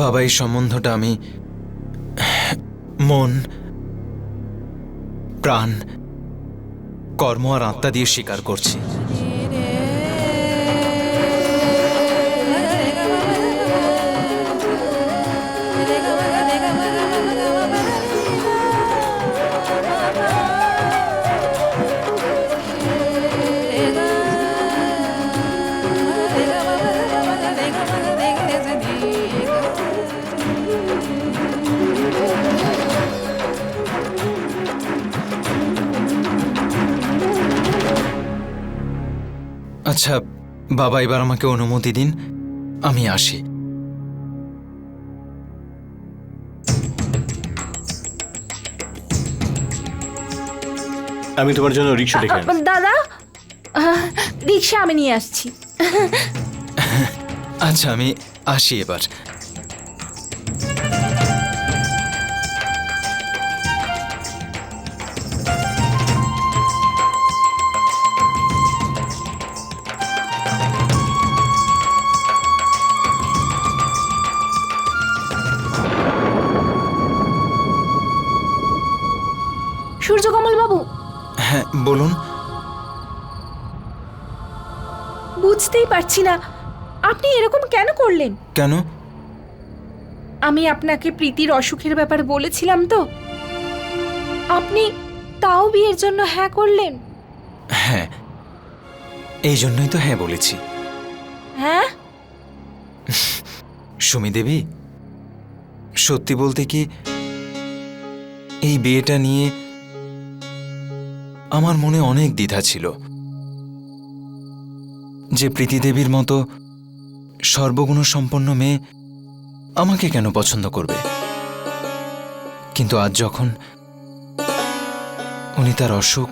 বাবা এই সম্বন্ধটা আমি মন প্রাণ কর্ম আর আত্মা দিয়ে স্বীকার করছি। আচ্ছা বাবা এবার আমাকে অনুমতি দিন। আমি আসি। আমি তোমার জন্য রিক্সা ডেকে আনছি। দাদা? রিক্সা আমি নিয়ে আসছি। আচ্ছা আমি আসি এবার। পারছি না। আপনি এরকম কেন করলেন? কেন? আমি আপনাকে প্রীতির অসুখের ব্যাপারে বলেছিলাম তো। আপনি তাও বিয়ের জন্য হ্যাঁ করলেন? হ্যাঁ। এই জন্যই তো হ্যাঁ বলেছি। হ্যাঁ? সুমি দেবী সত্যি বলতে কি এই বিয়েটা নিয়ে আমার মনে অনেক দ্বিধা ছিল। যে প্রীতি দেবীর মতো সর্বগুণ সম্পন্ন মেয়ে আমাকে কেন পছন্দ করবে? কিন্তু আজ যখন উনি তার অসুখ,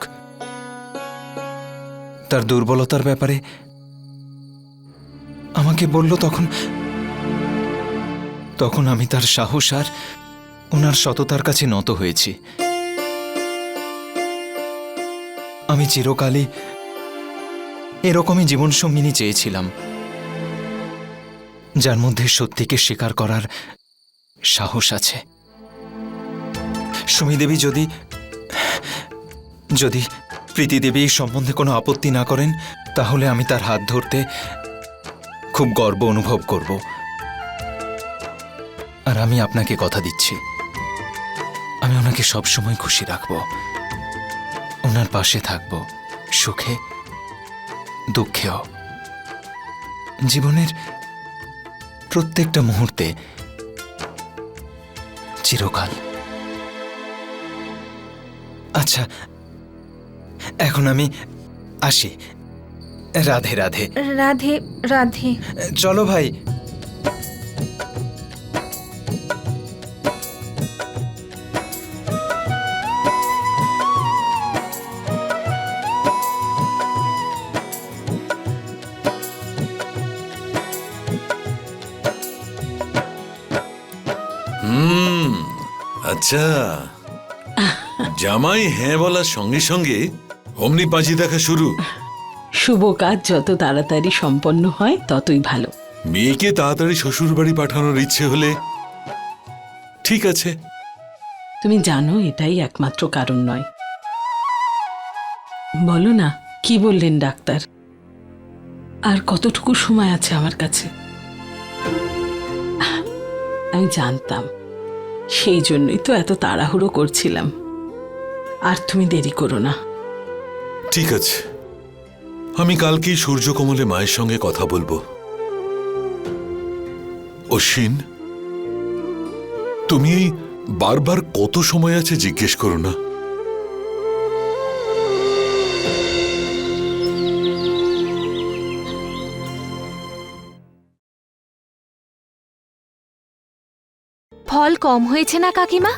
তার দুর্বলতার ব্যাপারে আমাকে বলল, তখন তখন আমি তার সাহস আর ওনার সততার কাছে নত হয়েছি। আমি চিরকালই এরকমই জীবনসঙ্গিনী চেয়েছিলাম, যার মধ্যে সত্যিকে স্বীকার করার সাহস আছে। সুমি দেবী যদি যদি প্রীতি দেবী এই সম্বন্ধে কোনো আপত্তি না করেন, তাহলে আমি তার হাত ধরতে খুব গর্ব অনুভব করব। আর আমি আপনাকে কথা দিচ্ছি। আমি ওনাকে সবসময় খুশি রাখব। ওনার পাশে থাকব, সুখে দুঃখেও। জীবনের প্রত্যেকটা মুহূর্তে চিরকাল। আচ্ছা এখন আমি আসি। রাধে রাধে। রাধে রাধে। চলো ভাই। আচ্ছা। জামাই হ্যাঁ বলার সঙ্গে সঙ্গে অমনি পাঁচি দেখা শুরু। শুভ কাজ যত তাড়াতাড়ি সম্পন্ন হয় ততই ভালো। মেয়েকে তাড়াতাড়ি শ্বশুর বাড়ি পাঠানোর ইচ্ছে হলে ঠিক আছে। তুমি জানো এটাই একমাত্র কারণ নয়। বলো না কি বললেন ডাক্তার? আর কতটুকু সময় আছে আমার কাছে? আমি জানতাম। সেই জন্যই তো এত তাড়াহুড়ো করছিলাম। আর তুমি দেরি করো না। ঠিক আছে। আমি কালকেই সূর্যকমলে মায়ের সঙ্গে কথা বলব। অশ্বিন, তুমি বারবার কত সময় আছে জিজ্ঞেস করো না। ফল কম হয়েছে না কাকিমা?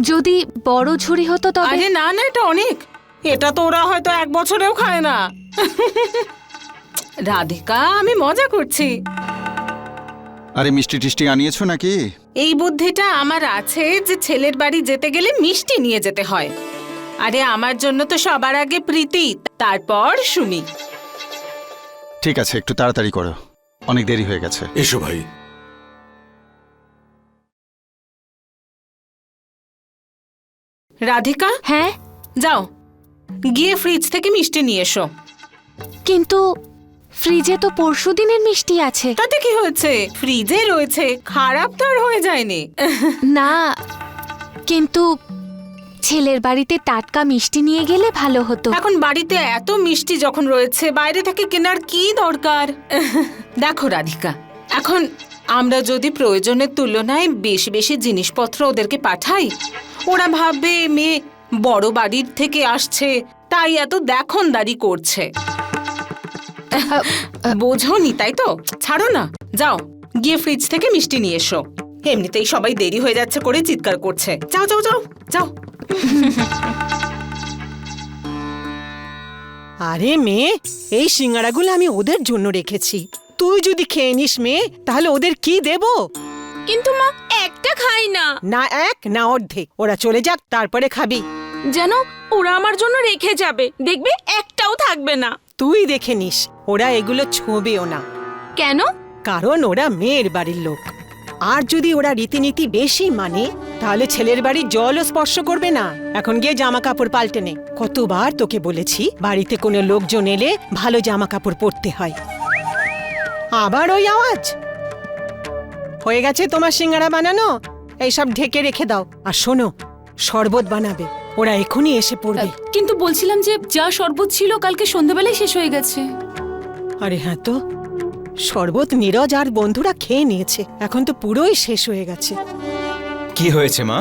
যদি বড় ঝুড়ি হতো তবে আরে না না এটা অনেক। এটা তো ওরা হয়তো এক বছরেও খায় না। রাধিকা আমি মজা করছি। আরে মিষ্টি টিষ্টি আনিয়েছো নাকি? এই বুদ্ধিটা আমার আছে যে ছেলের বাড়ি যেতে গেলে মিষ্টি নিয়ে যেতে হয়। আরে আমার জন্য তো সবার আগে প্রীতি তারপর সুমি। ঠিক আছে একটু তাড়াতাড়ি করো। অনেক দেরি হয়ে গেছে। এসো ভাই। রাধিকা? হ্যাঁ? যাও। গিয়ে ফ্রিজ থেকে মিষ্টি নিয়ে এসো। কিন্তু ফ্রিজে তো পরশু দিনের মিষ্টি আছে। তাতে কি হয়েছে? ফ্রিজে রয়েছে। খারাপ তো আর হয়ে যায়নি। না কিন্তু ছেলের বাড়িতে টাটকা মিষ্টি নিয়ে গেলে ভালো হতো। এখন বাড়িতে এত মিষ্টি যখন রয়েছে বাইরে থেকে কেনার কি দরকার? দেখো রাধিকা এখন আমরা যদি প্রয়োজনের তুলনায় বেশি বেশি জিনিসপত্র ওদেরকে পাঠাই ওরা ভাববে মেয়ে বড় বাড়ির থেকে আসছে তাই এত দেখনদারি করছে। বোঝনি তাই তো? ছাড়ো না যাও গিয়ে ফ্রিজ থেকে মিষ্টি নিয়ে এসো। এমনিতেই সবাই দেরি হয়ে যাচ্ছে করে চিৎকার করছে। যাও যাও যাও যাও। আরে মেয়ে এই সিঙ্গারাগুলো আমি ওদের জন্য রেখেছি। তুই যদি খেয়ে নিস মেয়ে তাহলে ওদের কি দেব? কিন্তু মা একটা খাই না। না এক না অর্ধেক। ওরা চলে যাক তারপরে খাবি। যেন ওরা আমার জন্য রেখে যাবে। দেখবে একটাও থাকবে না। তুই দেখে নিস ওরা এগুলো ছোঁবেও না। কেন? কারণ ওরা মেয়ের বাড়ির লোক। আর যদি ওরা রীতিনীতি বেশি মানে তাহলে ছেলের বাড়ি জলও স্পর্শ করবে না। এখন গিয়ে জামা কাপড় পাল্টে নে। কতবার তোকে বলেছি বাড়িতে কোনো লোকজন এলে ভালো জামা কাপড় পরতে হয়। আবার ওই আওয়াজ? হয়ে গেছে তোমার সিঙ্গারা বানানো? এইসব ঢেকে রেখে দাও। আর শোনো শরবত বানাবে। ওরা এখনই এসে পড়বে। কিন্তু বলছিলাম যে যা শরবত ছিল কালকে সন্ধ্যাবেলায় শেষ হয়ে গেছে। আরে হ্যাঁ তো শরবত নীরজ আর বন্ধুরা খেয়ে নিয়েছে। এখন তো পুরোই শেষ হয়ে গেছে। কি হয়েছে মা?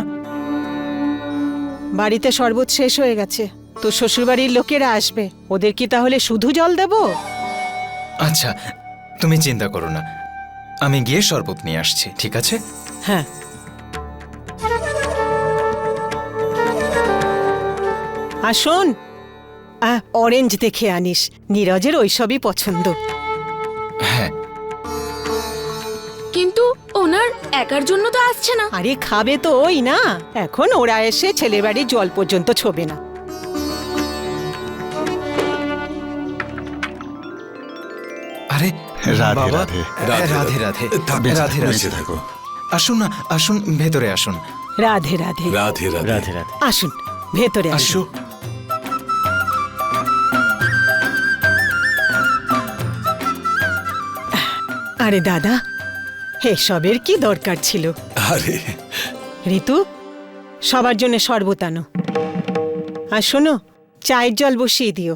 বাড়িতে শরবত শেষ হয়ে গেছে। তো শ্বশুরবাড়ির লোকেরা আসবে। ওদের কি তাহলে শুধু জল দেব? আচ্ছা তুমি চিন্তা করো না। আমি গিয়ে শরবত নিয়ে আসছি ঠিক আছে? হ্যাঁ। আর শোন আহ, অরেঞ্জ দেখে আনিস নীরজের ওইসবই পছন্দ। হ্যাঁ। কিন্তু ওনার একার জন্য তো আসছে না। আরে খাবে তো ওই না। এখন ওরা এসে ছেলে বাড়ির জল পর্যন্ত ছোবে না। রাধে, বাবা রাধে। রাধে, রাধে রাধে রাধে। বেঁচে রাধে থাকো আসুন না আসুন ভেতরে আসুন। রাধে রাধে। রাধে রাধে। আসুন ভেতরে আসুন। আসো। আরে দাদা এসবের কি দরকার ছিল? আরে। ঋতু সবার জন্য শরবত আনো। আর শোনো চায়ের জল বসিয়ে দিও।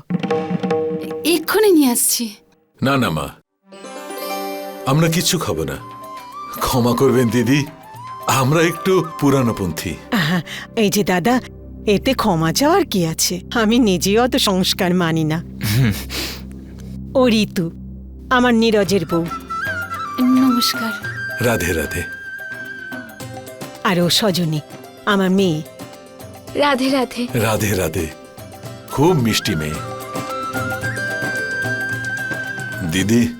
এক্ষুনি নিয়ে আসছি। না না মা। আমরা কিচ্ছু খাব না। ক্ষমা করবেন দিদি। আমরা একটু পুরানোপন্থী আহা, এই যে দাদা এতে ক্ষমা চাওয়ার কি আছে? আমি নিজেও অত সংস্কার মানি না। ও ঋতু আমার নীরজের বউ। নমস্কার। রাধে রাধে। আর ও সজনী আমার মেয়ে। রাধে রাধে। রাধে রাধে। খুব মিষ্টি মেয়ে। দিদি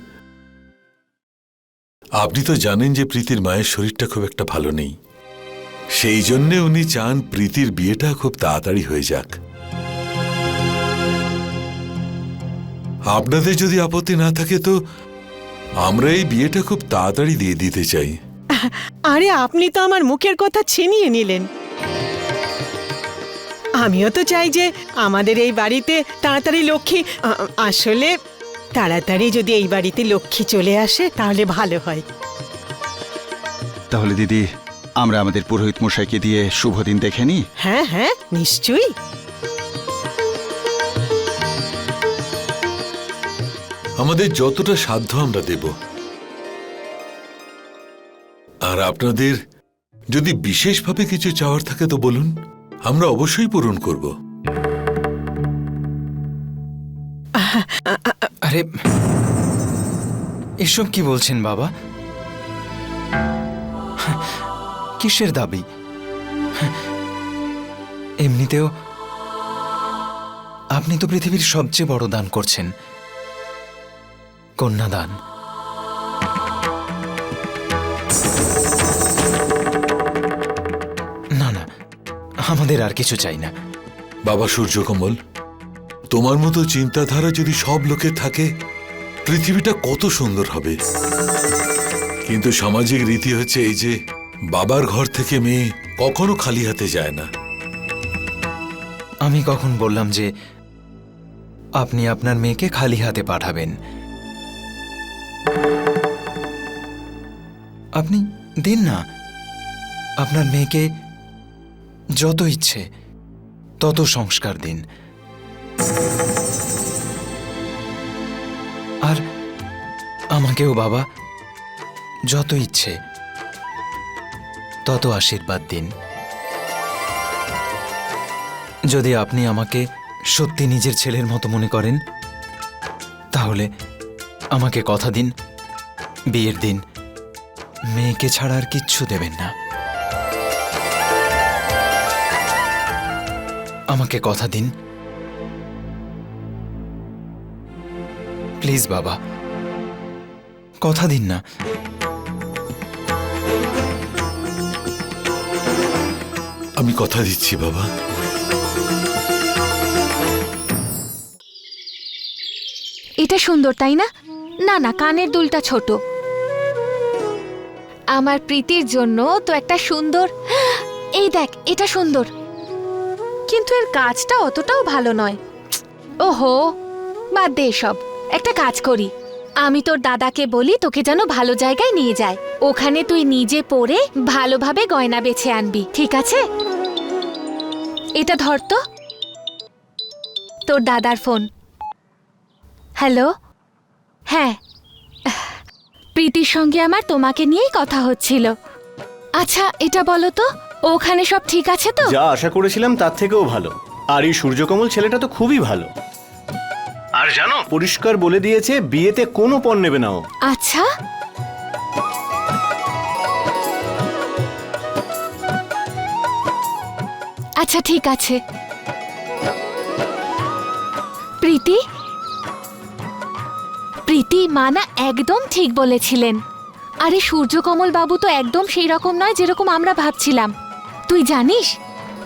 আপনি তো জানেন যে প্রীতির মায়ের শরীরটা খুব একটা ভালো নেই। সেই জন্যে উনি চান প্রীতির বিয়েটা খুব তাড়াতাড়ি হয়ে যাক। আপনাদের যদি আপত্তি না থাকে তো আমরা এই বিয়েটা খুব তাড়াতাড়ি দিয়ে দিতে চাই। আরে, আপনি তো আমার মুখের কথা ছিনিয়ে নিলেন। আমিও তো চাই যে আমাদের এই বাড়িতে তাড়াতাড়ি লক্ষ্মী আসলে তাড়াতাড়ি যদি এই বাড়িতে লক্ষ্মী চলে আসে তাহলে ভালো হয়। তাহলে দিদি আমরা আমাদের পুরোহিত মশাইকে দিয়ে শুভ দিন দেখে নিই। হ্যাঁ হ্যাঁ নিশ্চয়ই। আমাদের যতটা সাধ্য আমরা দেব। আর আপনাদের যদি বিশেষভাবে কিছু চাওয়ার থাকে তো বলুন আমরা অবশ্যই পূরণ করব। আরে, এসব কি বলছেন বাবা? কিসের দাবি? এমনিতেও আপনি তো পৃথিবীর সবচেয়ে বড় দান করছেন। কন্যাদান না না, আমাদের আর কিছু চাই না। বাবা সূর্য সূর্যকমল তোমার মতো চিন্তাধারা যদি সব লোকের থাকে, পৃথিবীটা কত সুন্দর হবে। কিন্তু সামাজিক রীতি হচ্ছে এই যে, বাবার ঘর থেকে মেয়ে কখনো খালি হাতে যায় না। আমি কখন বললাম যে, আপনি আপনার মেয়েকে খালি হাতে পাঠাবেন? আপনি দিন না, আপনার মেয়েকে যত ইচ্ছে, তত সংস্কার দিন। আর আমাকেও বাবা, যত ইচ্ছে, তত আশীর্বাদ দিন। যদি আপনি আমাকে সত্যি নিজের ছেলের মতো মনে করেন, তাহলে আমাকে কথা দিন, বিয়ের দিন। মেয়েকে ছাড়া আর কিচ্ছু দেবেন না। আমাকে কথা দিন। প্লিজ বাবা। কথা দিন না। আমি কথা দিচ্ছি বাবা। এটা সুন্দর তাই না? না না কানের দুলটা ছোট। আমার প্রীতির জন্য তো একটা সুন্দর। এই দেখ এটা সুন্দর। কিন্তু এর কাজটা অতটাও ভালো নয়। ওহো বাদ দে সব একটা কাজ করি। আমি তোর দাদাকে বলি তোকে যেন ভালো জায়গায় নিয়ে যায়। ওখানে তুই নিজে পরে ভালোভাবে গয়না বেছে আনবি, ঠিক আছে? এটা ধর তো। তোর দাদার ফোন। হ্যালো? হ্যাঁ। প্রীতির সঙ্গে আমার তোমাকে নিয়েই কথা হচ্ছিল। আচ্ছা এটা বলো তো, ওখানে সব ঠিক আছে তো? যা আশা করেছিলাম তার থেকেও ভালো। আর এই সূর্যকমল ছেলেটা তো খুবই ভালো। আর জানো, পরিষ্কার বলে দিয়েছে, বিয়েতে কোনো পণ নেবে না আচ্ছা? আচ্ছা ঠিক আছে। প্রীতি? প্রীতি মানা একদম ঠিক বলেছিলেন। আরে, সূর্যকমল বাবু তো একদম সেই রকম নয় যেরকম আমরা ভাবছিলাম। তুই জানিস,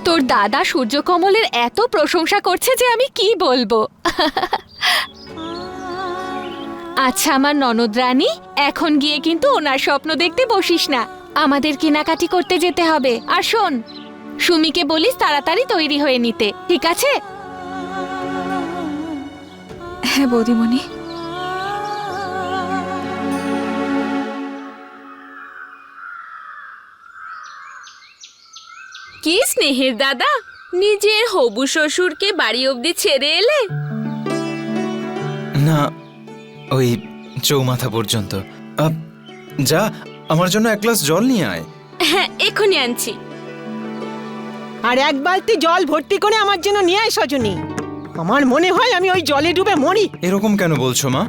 তোর দাদা সূর্যকমলের এত প্রশংসা করছে যে আমি কি বলব? আচ্ছা আমার ননদ রানী এখন গিয়ে কিন্তু ওনার স্বপ্ন দেখতে বসিস না। আমাদের কেনাকাটি করতে যেতে হবে। আর শোন সুমিকে বলিস তাড়াতাড়ি তৈরি হয়ে নিতে ঠিক আছে? হ্যাঁ বৌদিমণি। কি স্নেহের দাদা নিজের হবু শ্বশুরকে বাড়ি অবধি ছেড়ে এলে? ওই চৌমাথা পর্যন্ত। আপ, যা আমার জন্য এক গ্লাস জল নিয়ে আয়। হ্যাঁ এখনই আনছি। আর এক বালতি জল ভর্তি করে আমার জন্য নিয়ে আয় সজনী। আমার মনে হয় আমি ওই জলে ডুবে মরি। এরকম কেন বলছো মা?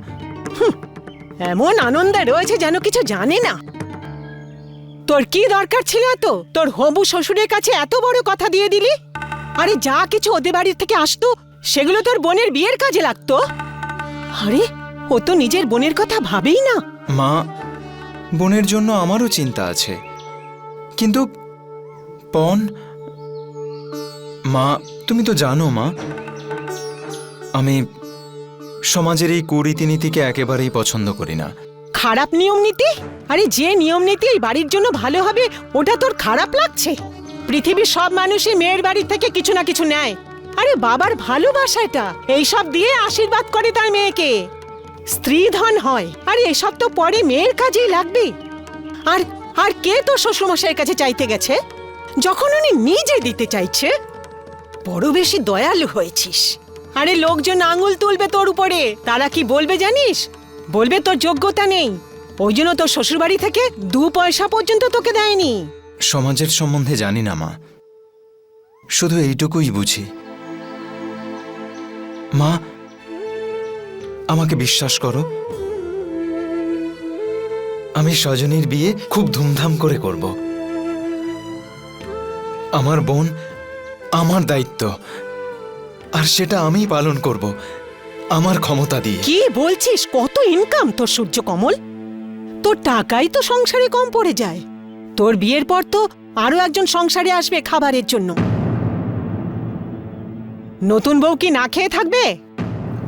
এমন আনন্দে রয়েছে যেন কিছু জানে না। তোর কি দরকার ছিল তো তোর হবু শ্বশুরের কাছে এত বড় কথা দিয়ে দিলি? আরে যা কিছু ওদের বাড়ির থেকে আসতো সেগুলো তোর বোনের বিয়ের কাজে লাগতো। আরে ও তো নিজের বোনের কথা ভাবেই না। মা বোনের জন্য আমারও চিন্তা আছে। কিন্তু পন মা তুমি তো জানো মা আমি সমাজের এই কুরীতিনীতিকে একেবারেই পছন্দ করি না। খারাপ নিয়ম নীতি? আরে যে নিয়ম নীতি এই বাড়ির জন্য ভালো হবে ওটা তোর খারাপ লাগছে? পৃথিবীর সব মানুষই মেয়ের বাড়ি থেকে কিছু না কিছু নেয়। আরে বাবার ভালোবাসা এটা এইসব দিয়ে আশীর্বাদ করে তার মেয়েকে। স্ত্রী ধন হয়। আরে, এসব তো পরে মেয়ের কাজেই লাগবে। আর আর কে তোর শ্বশুরমশাইয়ের কাছে চাইতে গেছে? যখন উনি নিজে দিতে চাইছে, বড় বেশি দয়ালু হয়েছিস। আরে, লোকজন আঙুল তুলবে তোর উপরে। তারা কি বলবে জানিস? বলবে তোর যোগ্যতা নেই। ওই জন্য তোর শ্বশুরবাড়ি থেকে দু পয়সা পর্যন্ত তোকে দেয়নি। সমাজের সম্বন্ধে জানি না, মা। শুধু এইটুকুই বুঝি। মা আমাকে বিশ্বাস করো। আমি সজনীর বিয়ে খুব ধুমধাম করে করব। আমার বোন আমার দায়িত্ব। আর সেটা আমিই পালন করব। আমার ক্ষমতা দিয়ে। কি বলছিস? কত ইনকাম তোর সূর্য কমল? তোর টাকাই তো সংসারে কম পড়ে যায়। তোর বিয়ের পর তো আরও একজন সংসারে আসবে খাবারের জন্য। নতুন বউ কি না খেয়ে থাকবে?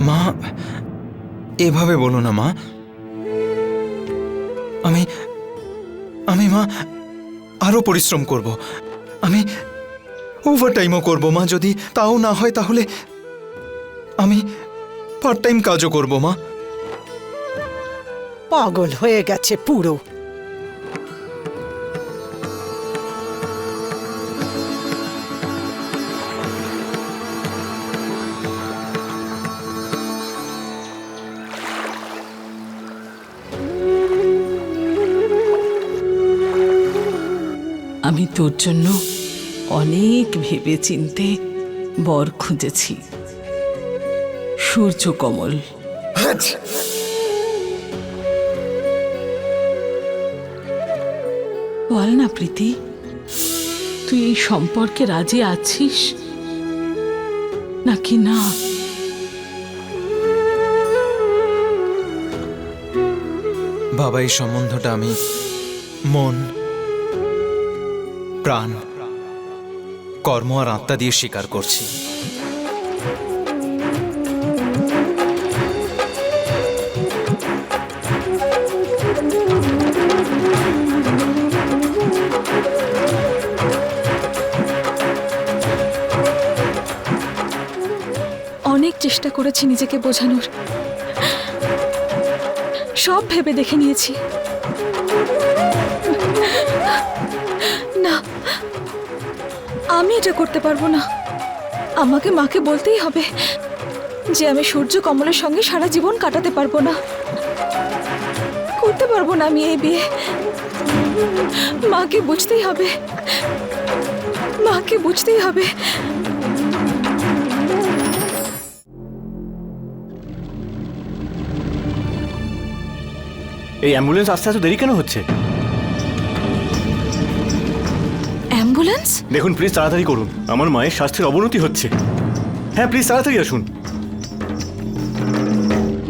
মা এভাবে বলো না, মা। আমি আমি, মা আরও পরিশ্রম করব। আমি ওভার টাইমও করব, মা। যদি তাও না হয়, তাহলে আমি পার্ট টাইম কাজও করব, মা। পাগল হয়ে গেছে পুরো। তোর জন্য অনেক ভেবে চিনতে বর খুঁজেছি। সূর্যকমল বল না প্রীতি তুই এই সম্পর্কে রাজি আছিস? নাকি না? বাবা এই সম্বন্ধটা আমি মন প্রাণ, কর্ম আর আত্মা দিয়ে স্বীকার করছি। অনেক চেষ্টা করেছি নিজেকে বোঝানোর। সব ভেবে দেখে নিয়েছি। না। আমি এটা করতে পারব না। আমাকে মাকে বলতেই হবে যে আমি সূর্য কমলের সঙ্গে সারা জীবন কাটাতে পারব না। করতে পারব না আমি এই বিয়ে। মাকে বুঝতেই হবে। মাকে বুঝতেই হবে। এই অ্যাম্বুলেন্স আসতে এত দেরি কেন হচ্ছে? অ্যাম্বুলেন্স? দেখুন প্লিজ তাড়াতাড়ি করুন। আমার মায়ের স্বাস্থ্যের অবনতি হচ্ছে। হ্যাঁ প্লিজ তাড়াতাড়ি আসুন।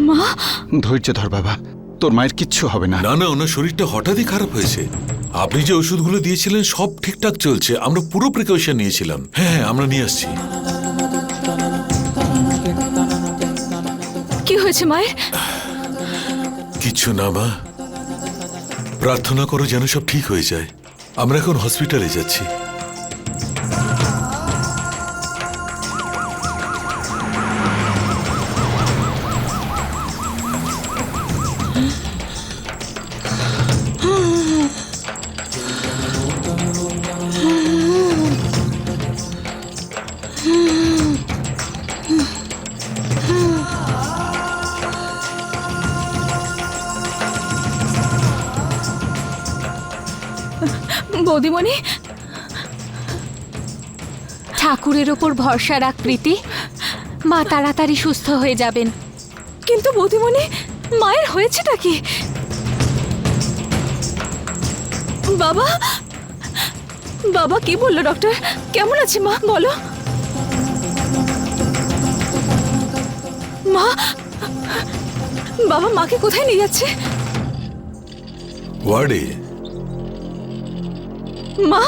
মা? ধৈর্য ধর বাবা। তোর মায়ের কিচ্ছু হবে না। না না ওনার শরীরটা হঠাৎই খারাপ হয়েছে। আপনি যে ওষুধগুলো দিয়েছিলেন সব ঠিকঠাক চলছে। আমরা পুরো প্রিকশন নিয়েছিলাম। হ্যাঁ হ্যাঁ আমরা নিয়ে আসছি। কি হয়েছে মায়ের? কিচ্ছু না মা। প্রার্থনা করো যেন সব ঠিক হয়ে যায়। আমরা এখন হসপিটালে যাচ্ছি। বৌদিমণি, ঠাকুরের ওপর ভরসা রাখ প্রীতি। মা তাড়াতাড়ি সুস্থ হয়ে যাবেন। কিন্তু বৌদিমণি, মায়ের হয়েছেটা কি? বাবা বাবা কি বলল ডক্টর? কেমন আছে মা, বলো। মা, বাবা মাকে কোথায় নিয়ে যাচ্ছে? ওয়ার্ডে। মা